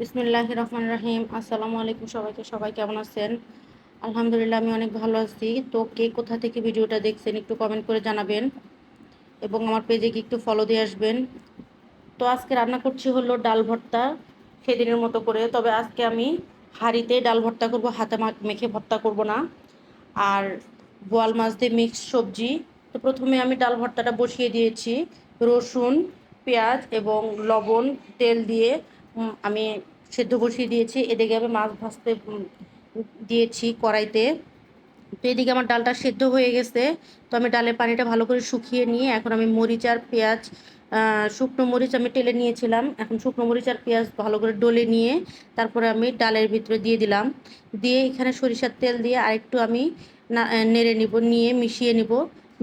বিসমুল্লাহ রহমান রাহিম। আসসালামু আলাইকুম সবাইকে। সবাই কেমন আছেন? আলহামদুলিল্লাহ, আমি অনেক ভালো আছি। তো কে কোথা থেকে ভিডিওটা দেখছেন একটু কমেন্ট করে জানাবেন এবং আমার পেজে কি একটু ফলো দিয়ে আসবেন। তো আজকে রান্না করছি হলো ডাল ভর্তা সেদিনের মতো করে। তবে আজকে আমি হাঁড়িতে ডাল ভর্তা করব, হাতে মেখে ভর্তা করব না। আর বোয়াল মাছ দিয়ে মিক্স সবজি। তো প্রথমে আমি ডাল ভর্তাটা বসিয়ে দিয়েছি। রসুন, পেঁয়াজ এবং লবণ, তেল দিয়ে আমি সেদ্ধ বসিয়ে দিয়েছি। এদিকে আমি মাছ ভাজতে দিয়েছি কড়াইতে। তো এদিকে আমার ডালটা সেদ্ধ হয়ে গেছে। তো আমি ডালের পানিটা ভালো করে শুকিয়ে নিয়ে এখন আমি মরিচ আর পেঁয়াজ শুকনো মরিচ আমি টেলে নিয়েছিলাম। এখন শুকনো মরিচ আর পেঁয়াজ ভালো করে ডলে নিয়ে তারপরে আমি ডালের ভিতরে দিয়ে দিলাম। দিয়ে এখানে সরিষার তেল দিয়ে আরেকটু আমি না নেড়ে নিব, নিয়ে মিশিয়ে নিব।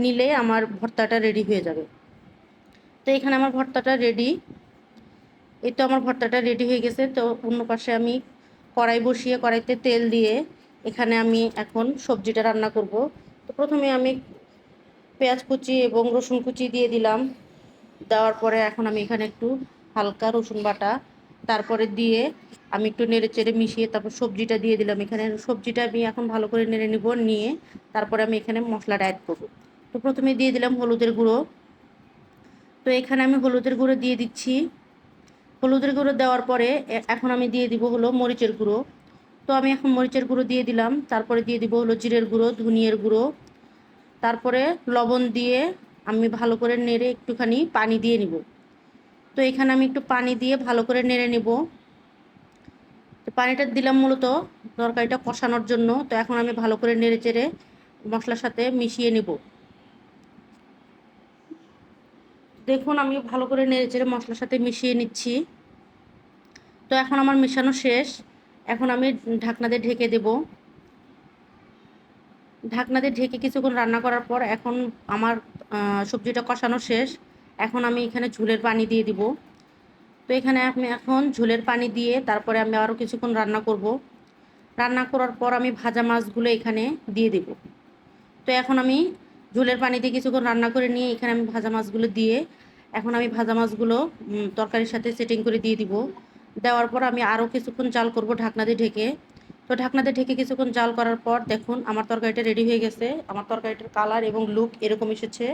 নিলে আমার ভর্তাটা রেডি হয়ে যাবে। তো এখানে আমার ভর্তাটা রেডি। এই তো আমার ভর্তাটা রেডি হয়ে গেছে। তো অন্য পাশে আমি কড়াই বসিয়ে কড়াইতে তেল দিয়ে এখানে আমি এখন সবজিটা রান্না করব। তো প্রথমে আমি পেঁয়াজ কুচি এবং রসুন কুচি দিয়ে দিলাম। দেওয়ার পরে এখন আমি এখানে একটু হালকা রসুন বাটা, তারপরে দিয়ে আমি একটু নেড়ে চেড়ে মিশিয়ে তারপর সবজিটা দিয়ে দিলাম। এখানে সবজিটা আমি এখন ভালো করে নেড়ে নিব, নিয়ে তারপরে আমি এখানে মশলাটা অ্যাড করব। তো প্রথমে দিয়ে দিলাম হলুদের গুঁড়ো। তো এখানে আমি হলুদের গুঁড়ো দিয়ে দিচ্ছি। হলুদের গুঁড়ো দেওয়ার পরে এখন আমি দিয়ে দিব হলো মরিচের গুঁড়ো। তো আমি এখন মরিচের গুঁড়ো দিয়ে দিলাম। তারপরে দিয়ে দিব হলো জিরের গুঁড়ো, ধনিয়ার গুঁড়ো। তারপরে লবণ দিয়ে আমি ভালো করে নেড়ে একটুখানি পানি দিয়ে নিব। তো এখানে আমি একটু পানি দিয়ে ভালো করে নেড়ে নিব। পানিটা দিলাম মূলত তরকারিটা কষানোর জন্য। তো এখন আমি ভালো করে নেড়ে চেড়ে মশলার সাথে মিশিয়ে নিব। দেখুন আমি ভালো করে নেড়ে চেড়ে মশলার সাথে মিশিয়ে নিচ্ছি। তো এখন আমার মেশানো শেষ। এখন আমি ঢাকনা দিয়ে ঢেকে দেব। ঢাকনা দিয়ে ঢেকে কিছুক্ষণ রান্না করার পর এখন আমার সবজিটা কষানো শেষ। এখন আমি এখানে ঝোলের পানি দিয়ে দিব। তো এখানে আমি এখন ঝোলের পানি দিয়ে তারপরে আমি আরও কিছুক্ষণ রান্না করব। রান্না করার পর আমি ভাজা মাছগুলো এখানে দিয়ে দেব। তো এখন আমি ঝোলের পানি দিয়ে কিছুক্ষণ রান্না করে নিয়ে এখানে আমি ভাজা মাছগুলো দিয়ে এখন আমি ভাজা মাছগুলো তরকারির সাথে সেটিং করে দিয়ে দিব। দেওয়ার পর আমি আরও কিছুক্ষণ জাল করব ঢাকনা দিয়ে ঢেকে। তো ঢাকনা দিয়ে ঢেকে কিছুক্ষণ জাল করার পর দেখুন আমার তরকারিটা রেডি হয়ে গেছে। আমার তরকারিটার কালার এবং লুক এরকম এসেছে।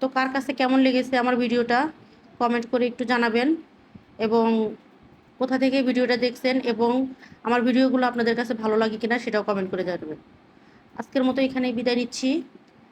তো কার কাছে কেমন লেগেছে আমার ভিডিওটা কমেন্ট করে একটু জানাবেন এবং কোথা থেকে ভিডিওটা দেখছেন এবং আমার ভিডিওগুলো আপনাদের কাছে ভালো লাগে কিনা সেটাও কমেন্ট করে জানাবেন। আজকের মতো এখানেই বিদায় নিচ্ছি।